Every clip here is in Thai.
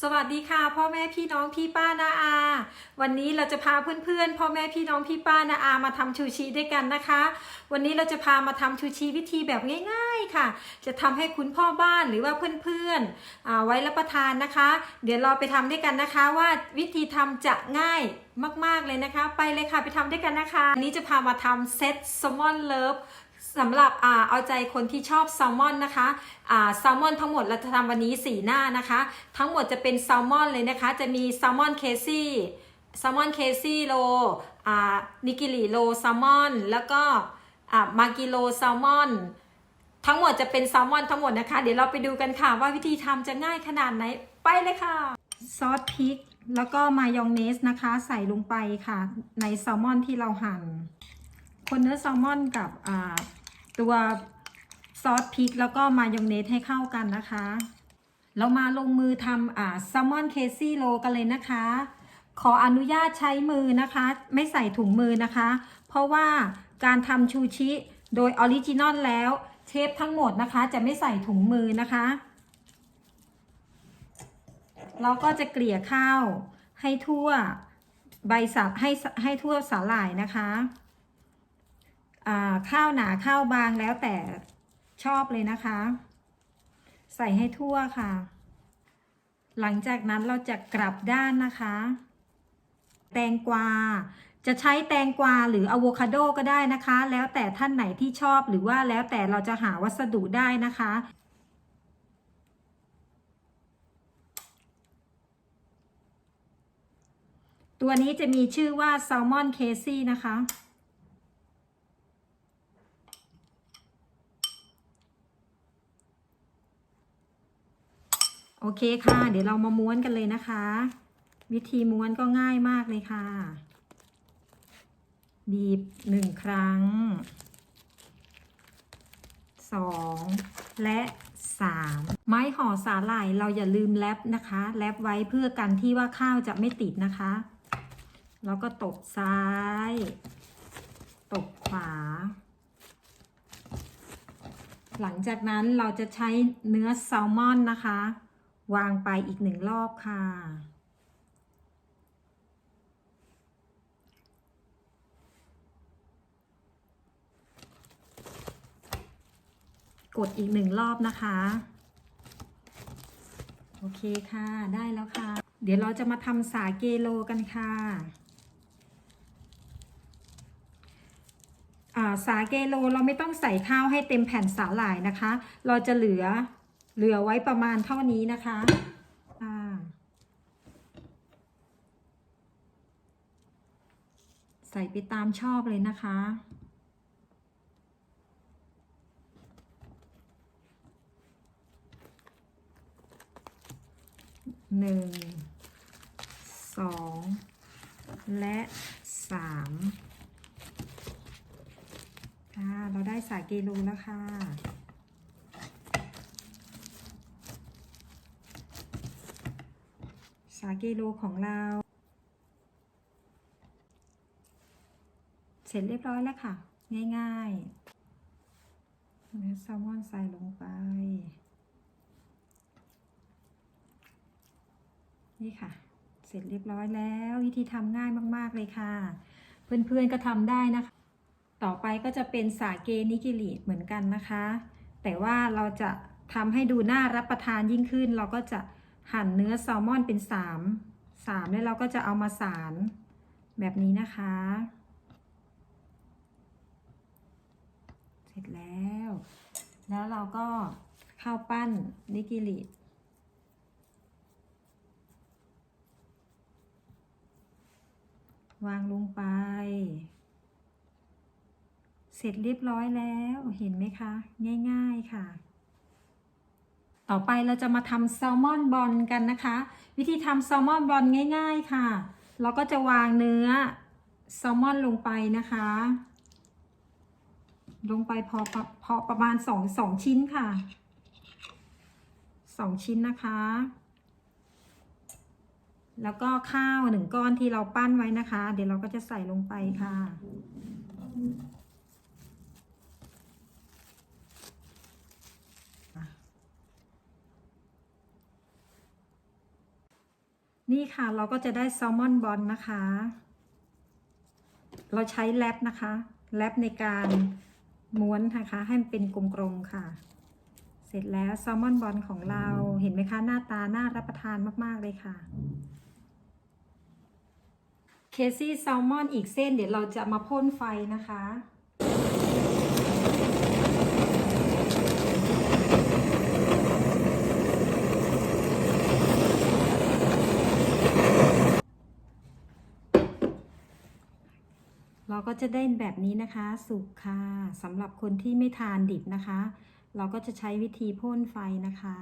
สวัสดีค่ะ พ่อแม่พี่น้องพี่ป้านาอา วันนี้เราจะพาเพื่อนๆ พ่อแม่พี่น้องพี่ป้านาอามาทำชูชีด้วยกันนะคะ วันนี้เราจะพามาทำชูชีวิธีแบบง่าย ๆค่ะ จะทำให้คุณพ่อบ้านหรือว่าเพื่อนๆไว้รับประทานนะคะ เดี๋ยวเราไปทำด้วยกันนะคะ ว่าวิธีทำจะง่ายมากๆเลยนะคะ ไปเลยค่ะไปทำด้วยกันนะคะวันนี้จะพามาทำเซตแซลมอนเลิฟ สำหรับอ่าเอาใจคนที่ชอบแซลมอนนะคะอ่าแซลมอนทั้งหมดเราจะทำวันนี้4หน้านะคะ ทั้งหมดจะเป็นแซลมอนเลยนะคะ จะมีแซลมอนเคซี่แซลมอนเคซี่โลอ่านิกิริโลแซลมอน แล้วก็อ่ามากิโลแซลมอน ทั้งหมดจะเป็นแซลมอนทั้งหมดนะคะ เดี๋ยวเราไปดูกันค่ะว่าวิธีทำจะง่ายขนาดไหน ไปเลยค่ะ ซอสพริก แล้วก็มายองเนสนะคะ ใส่ลงไปค่ะ ในแซลมอนที่เราหั่น คนเนื้อแซลมอนกับตัวซอสพริกแล้วก็มายองเนสให้เข้ากันนะคะ เรามาลงมือทำอแซลมอนเคซี่โลกันเลยนะคะ ขออนุญาตใช้มือนะคะ ไม่ใส่ถุงมือนะคะ เพราะว่าการทำชูชิโดยออริจินอลแล้วเชฟทั้งหมดนะคะจะไม่ใส่ถุงมือนะคะ เราก็จะเกลี่ยข้าวให้ทั่วใบสับให้ให้ทั่วสาหร่ายนะคะ ข้าวหนาข้าวบางแล้วแต่ชอบเลยนะคะ ใส่ให้ทั่วค่ะ หลังจากนั้นเราจะกลับด้านนะคะ แตงกวาจะใช้แตงกวาหรืออะโวคาโดก็ได้นะคะ แล้วแต่ท่านไหนที่ชอบหรือว่าแล้วแต่เราจะหาวัสดุได้นะคะ ตัวนี้จะมีชื่อว่าแซลมอนเคซี่นะคะ อเคค่ะ เดี๋ยวเรามาม้วนกันเลยนะคะ วิธีม้วนก็ง่ายมากเลยค่ะ บีบหนึ่งครั้งสองและสามไม้ห่อสาหร่ายเราอย่าลืมแรปนะคะแรปไว้เพื่อกันที่ว่าข้าวจะไม่ติดนะคะ แล้วก็ตบซ้าย ตบขวา หลังจากนั้นเราจะใช้เนื้อแซลมอนนะคะ วางไปอีกหนึ่งรอบค่ะ กดอีกหนึ่งรอบนะคะ โอเคค่ะ ได้แล้วค่ะ เดี๋ยวเราจะมาทำสาเกโลกันค่ะอ่าสาเกโลเราไม่ต้องใส่ข้าวให้เต็มแผ่นสาหร่ายนะคะ เราจะเหลือ เหลือไว้ประมาณเท่านี้นะคะอ่าใส่ไปตามชอบเลยนะคะหนึ่งสองและสามค่ะ เราได้สาเกโลแล้วค่ะ สาเกโลของเรา เสร็จเรียบร้อยแล้วค่ะ ง่ายๆเนื้อแซลมอนใส่ลงไป นี่ค่ะ เสร็จเรียบร้อยแล้ว วิธีทำง่ายมากๆเลยค่ะ เพื่อนๆก็ทำได้นะคะ ต่อไปก็จะเป็นสาเกนิกิริเหมือนกันนะคะ แต่ว่าเราจะทำให้ดูน่ารับประทานยิ่งขึ้นเราก็จะ หั่นเนื้อแซลมอนเป็นสามสามแล้วเราก็จะเอามาสารแบบนี้นะคะ เสร็จแล้ว แล้วเราก็เข้าปั้นนิกิริวางลงไป เสร็จเรียบร้อยแล้ว เห็นไหมคะ ง่าย ๆ ค่ะ ต่อไปเราจะมาทำแซลมอนบอลกันนะคะ วิธีทำแซลมอนบอลง่าย ๆค่ะ เราก็จะวางเนื้อแซลมอนลงไปนะคะ ลงไปพอพอพอประมาณสองสองชิ้นค่ะสองชิ้นนะคะ แล้วก็ข้าวหนึ่งก้อนที่เราปั้นไว้นะคะ เดี๋ยวเราก็จะใส่ลงไปค่ะ นี่ค่ะเราก็จะได้แซลมอนบอลนะคะ เราใช้แรปนะคะแรปในการม้วนนะคะให้มันเป็นกลมๆค่ะ เสร็จแล้วแซลมอนบอลของเราเห็นไหมคะหน้าตาน่ารับประทานมากๆเลยค่ะเคซี่แซลมอนอีกเส้นเดี๋ยวเราจะมาพ่นไฟนะคะ เราก็จะได้แบบนี้นะคะ สุกค่ะสำหรับคนที่ไม่ทานดิบนะคะ เราก็จะใช้วิธีพ่นไฟนะคะ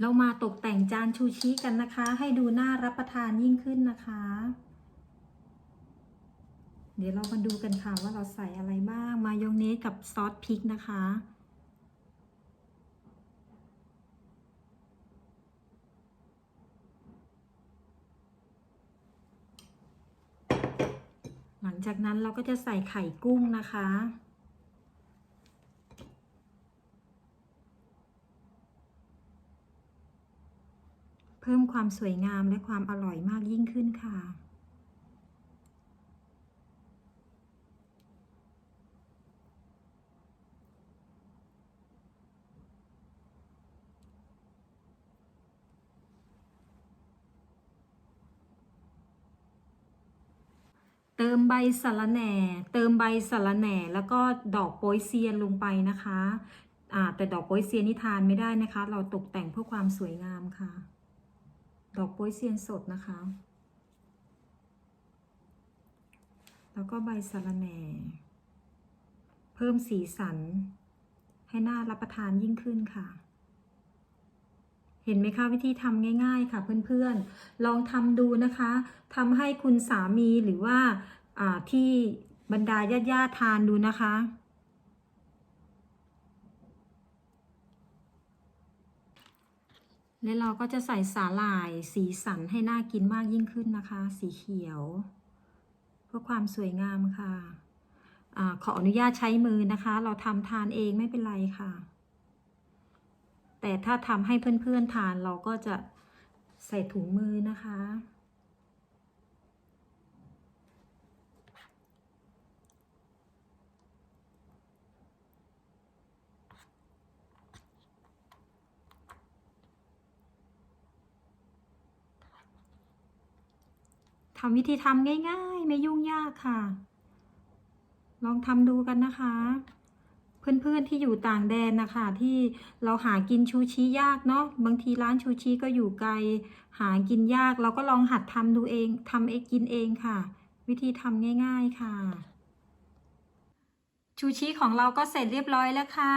เรามาตกแต่งจานชูชิกันนะคะ ให้ดูน่ารับประทานยิ่งขึ้นนะคะ เดี๋ยวเรามาดูกันค่ะว่าเราใส่อะไรบ้าง มายองเนสกับซอสพริกนะคะ จากนั้นเราก็จะใส่ไข่กุ้งนะคะ เพิ่มความสวยงามและความอร่อยมากยิ่งขึ้นค่ะ เติมใบสะระแหน่ เติมใบสะระแหน่ แล้วก็ดอกโปยเซียนลงไปนะคะอ่าแต่ดอกโปยเซียนนี่ทานไม่ได้นะคะ เราตกแต่งเพื่อความสวยงามค่ะ ดอกโปยเซียนสดนะคะ แล้วก็ใบสะระแหน่ เพิ่มสีสัน ให้น่ารับประทานยิ่งขึ้นค่ะ เห็นไหมคะวิธีทำง่าย ๆ ค่ะเพื่อนๆ ลองทำดูนะคะทำให้คุณสามีหรือว่าที่บรรดาญาติๆทานดูนะคะ และเราก็จะใส่สาหร่ายสีสันให้น่ากินมากยิ่งขึ้นนะคะ สีเขียว เพื่อความสวยงามค่ะอาขออนุญาตใช้มือนะคะ เราทำทานเองไม่เป็นไรค่ะ แต่ถ้าทำให้เพื่อนๆทานเราก็จะใส่ถุงมือนะคะ ทำวิธีทำง่ายๆ ไม่ยุ่งยากค่ะ ลองทำดูกันนะคะ เพื่อนๆที่อยู่ต่างแดนนะคะ ที่เราหากินชูชียากเนาะบางทีร้านชูชีก็อยู่ไกล หากินยากเราก็ลองหัดทำดูเองทำเองกินเองค่ะ วิธีทำง่าย ๆค่ะ ชูชีของเราก็เสร็จเรียบร้อยแล้วค่ะ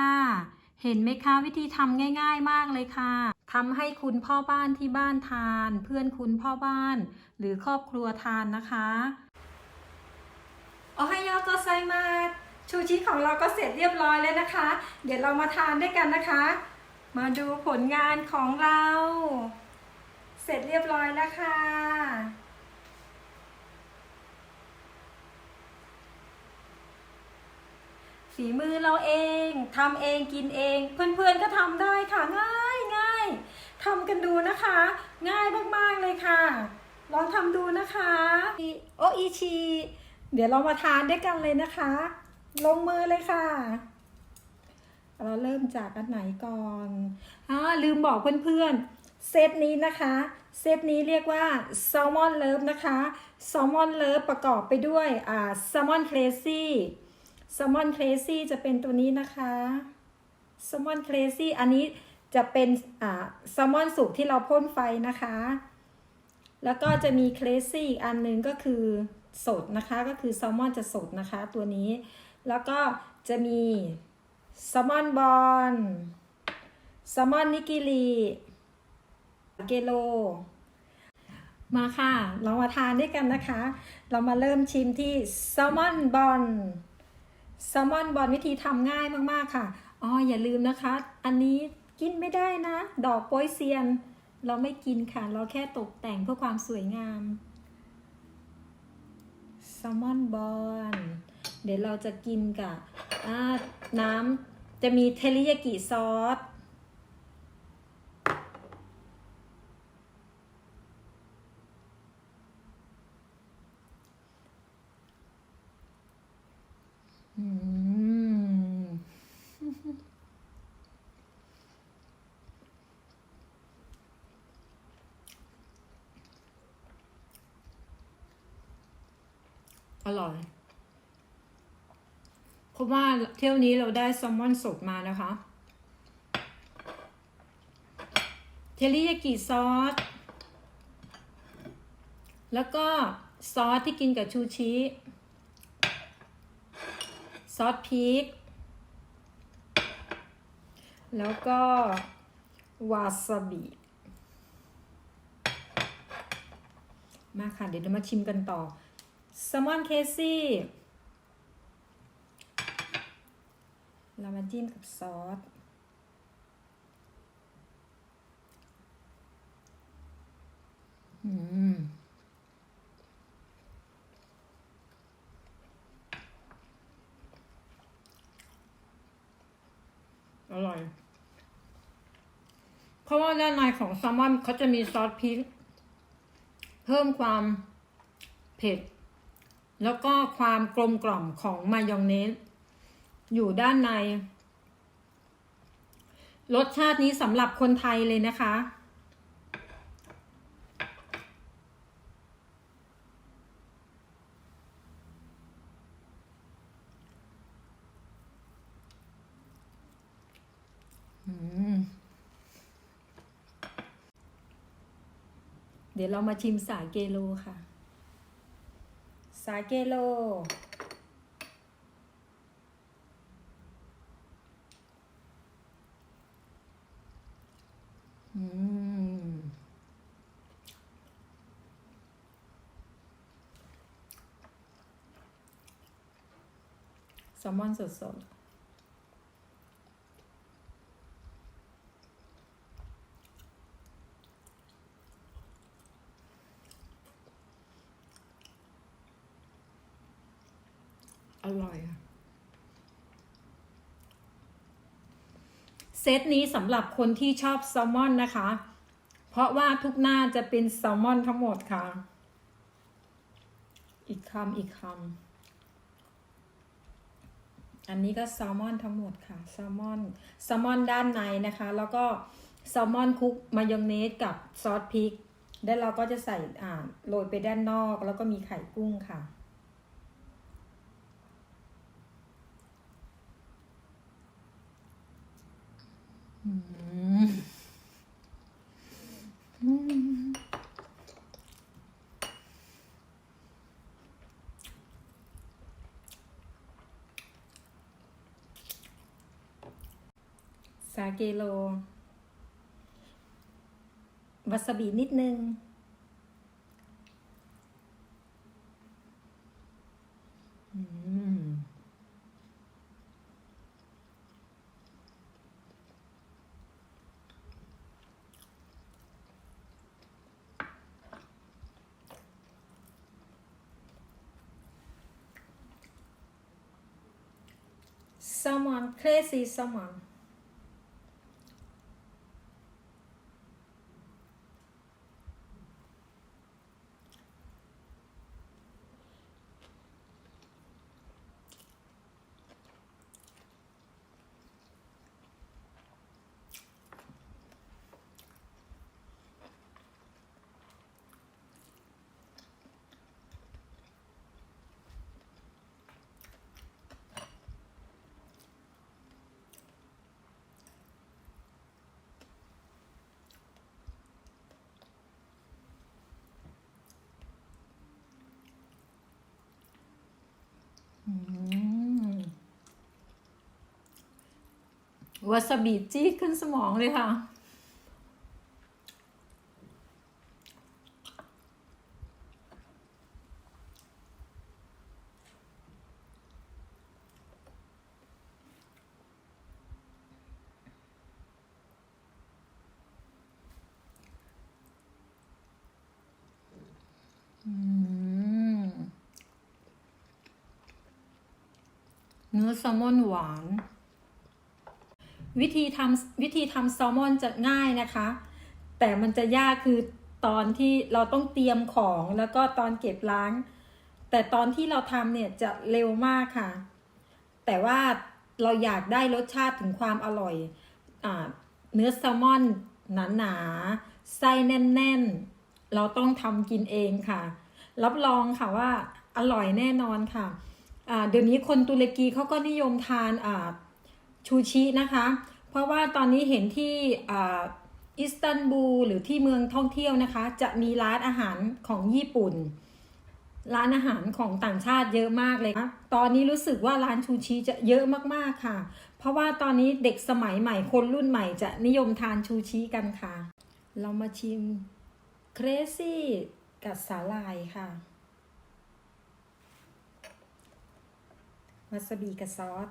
เห็นไหมคะวิธีทำง่าย ๆ มากเลยค่ะทำให้คุณพ่อบ้านที่บ้านทาน เพื่อนคุณพ่อบ้าน หรือครอบครัวทานนะคะโอไฮโอโกไซมา ชูชิของเราก็เสร็จเรียบร้อยแล้วนะคะ เดี๋ยวเรามาทานด้วยกันนะคะ มาดูผลงานของเรา เสร็จเรียบร้อยแล้วค่ะฝีมือเราเองทำเองกินเอง เพื่อนๆก็ทำได้ค่ะง่ายง่ายทำกันดูนะคะ ง่ายมากๆเลยค่ะ ลองทำดูนะคะ โออิชิเดี๋ยวเรามาทานด้วยกันเลยนะคะ ลงมือเลยค่ะ เราเริ่มจากอันไหนก่อนอ่าลืมบอกเพื่อนๆ เซตนี้นะคะ เซตนี้เรียกว่า Salmon Love นะคะ Salmon Love ประกอบไปด้วยอ่า Salmon Crazy Salmon Crazy จะเป็นตัวนี้นะคะ Salmon Crazy อันนี้จะเป็นอ่า Salmon สุกที่เราพ่นไฟนะคะ แล้วก็จะมี Crazy อีกอันหนึงก็คือสดนะคะ ก็คือ Salmon จะสดนะคะ ตัวนี้ แล้วก็จะมีแซลมอนบอลแซลมอนนิกิริเกโล มาค่ะ เรามาทานด้วยกันนะคะ เรามาเริ่มชิมที่แซลมอนบอลแซลมอนบอลวิธีทำง่ายมากๆค่ะ อ๋ออย่าลืมนะคะ อันนี้กินไม่ได้นะ ดอกโป๊ยเซียน เราไม่กินค่ะ เราแค่ตกแต่งเพื่อความสวยงามแซลมอนบอล เดี๋ยวเราจะกินกับน้ำจะมีเทริยากิซอสอร่อย ราะว่าเที่ยวนี้เราได้แซลมอนสดมานะคะ เทริยากิซอส แล้วก็ซอสที่กินกับชูชิซอสพริก แล้วก็วาซาบิ มาค่ะ เดี๋ยวเรามาชิมกันต่อแซลมอนเคซี่ เรามาจิ้มกับซอส อืม อร่อย เพราะว่าด้านในของแซลมอนเขาจะมีซอสพริก เพิ่มความเผ็ด แล้วก็ความกลมกล่อมของมายองเนส อยู่ด้านใน รสชาตินี้สำหรับคนไทยเลยนะคะอืมเดี๋ยวเรามาชิมสาเกโลค่ะ สาเกโล ลมอนสดๆอร่อยอะเซตนี้สำหรับคนที่ชอบแซลมอนนะคะ เพราะว่าทุกหน้าจะเป็นแซลมอนทั้งหมดค่ะ อีกคำอีกคำ อันนี้ก็แซลมอนทั้งหมดค่ะแซลมอนแซลมอนด้านในนะคะ แล้วก็แซลมอนคุกมายองเนสกับซอสพริกแล้วเราก็จะใส่อ่าโรยไปด้านนอก แล้วก็มีไข่กุ้งค่ะอืมอืมซาเกโลวาซาบินิดนึง อืม someone crazy someone วาซาบิจี้ขึ้นสมองเลยค่ะ เนื้อแซลมอนหวาน วิธีทำวิธีทำแซลมอนจะง่ายนะคะ แต่มันจะยากคือตอนที่เราต้องเตรียมของแล้วก็ตอนเก็บล้าง แต่ตอนที่เราทำเนี่ยจะเร็วมากค่ะ แต่ว่าเราอยากได้รสชาติถึงความอร่อยอเนื้อแซลมอนหนาๆไส้แน่น ๆ เราต้องทำกินเองค่ะ รับรองค่ะว่าอร่อยแน่นอนค่ะ เดี๋ยวนี้คนตุรกีเขาก็นิยมทานชูชินะคะ เพราะว่าตอนนี้เห็นที่อิสตันบูลหรือที่เมืองท่องเที่ยวนะคะ จะมีร้านอาหารของญี่ปุ่น ร้านอาหารของต่างชาติเยอะมากเลยค่ะตอนนี้รู้สึกว่าร้านชูชีจะเยอะมากๆค่ะ เพราะว่าตอนนี้เด็กสมัยใหม่คนรุ่นใหม่จะนิยมทานชูชีกันค่ะ เรามาชิมเครซี่กับสาลายค่ะ วาซาบิกับซอส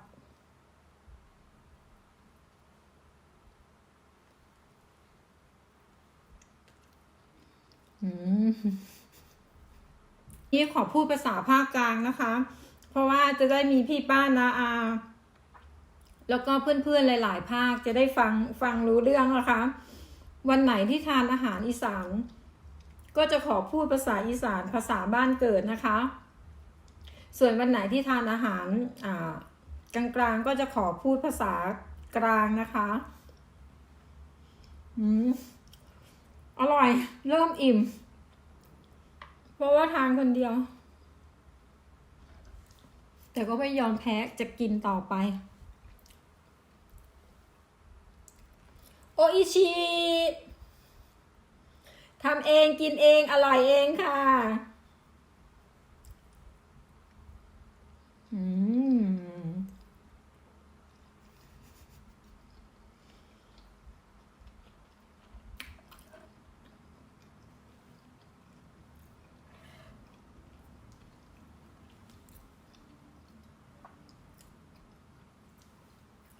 นี่ขอพูดภาษาภาคกลางนะคะ เพราะว่าจะได้มีพี่ป้านาอา แล้วก็เพื่อนๆหลายๆ ภาคจะได้ฟังฟังรู้เรื่องนะคะ วันไหนที่ทานอาหารอีสานก็จะขอพูดภาษาอีสานภาษาบ้านเกิดนะคะ ส่วนวันไหนที่ทานอาหารกลางๆก็จะขอพูดภาษากลางนะคะอืมอร่อย เริ่มอิ่ม เพราะว่าทานคนเดียว แต่ก็ไม่ยอมแพ้จะกินต่อไป โออิชิทำเองกินเอง อร่อยเองค่ะ อืม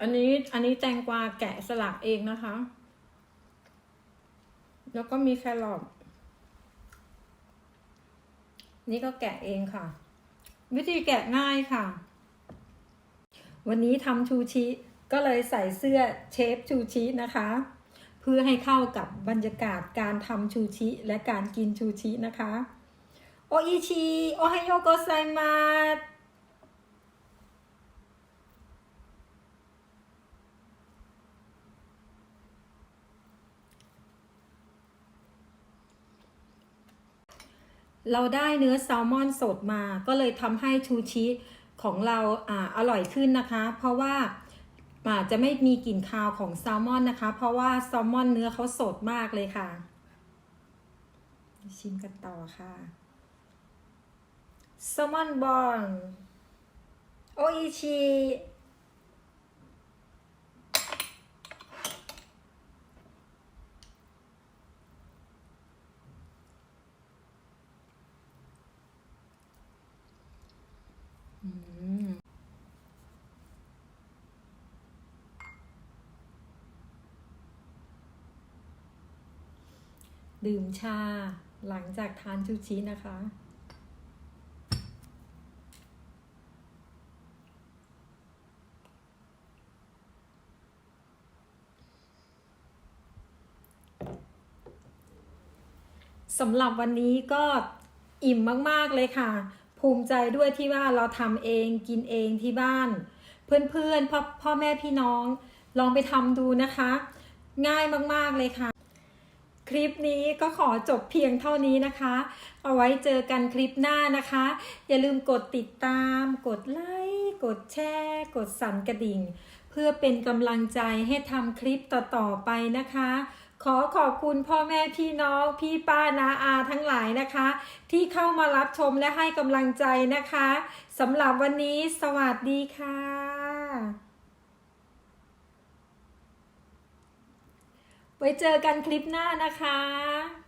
อันนี้อันนี้แตงกวาแกะสลักเองนะคะ แล้วก็มีแครอทนี่ก็แกะเองค่ะ วิธีแกะง่ายค่ะ วันนี้ทำชูชิก็เลยใส่เสื้อเชฟชูชินะคะ เพื่อให้เข้ากับบรรยากาศการทำชูชิและการกินชูชินะคะ โออิชิ โอไฮโยโกไซมาส เราได้เนื้อแซลมอนสดมา ก็เลยทำให้ชูชิของเราอ่าอร่อยขึ้นนะคะ เพราะว่าอาจะไม่มีกลิ่นคาวของแซลมอนนะคะ เพราะว่าแซลมอนเนื้อเขาสดมากเลยค่ะ ชิมกันต่อค่ะแซลมอนบอนโออิชิ ดื่มชาหลังจากทานชูชินะคะ สำหรับวันนี้ก็อิ่มมาก ๆ เลยค่ะ ภูมิใจด้วยที่ว่าเราทำเองกินเองที่บ้าน เพื่อนๆพ่อพ่อแม่พี่น้อง ลองไปทำดูนะคะ ง่ายมาก ๆ เลยค่ะ คลิปนี้ก็ขอจบเพียงเท่านี้นะคะ เอาไว้เจอกันคลิปหน้านะคะ อย่าลืมกดติดตาม กดไลค์กดแชร์ กดสั่นกระดิ่ง เพื่อเป็นกำลังใจให้ทำคลิปต่อๆไปนะคะ ขอขอบคุณพ่อแม่พี่น้องพี่ป้านาอาทั้งหลายนะคะ ที่เข้ามารับชมและให้กำลังใจนะคะสำหรับวันนี้สวัสดีค่ะ ไว้เจอกันคลิปหน้านะคะ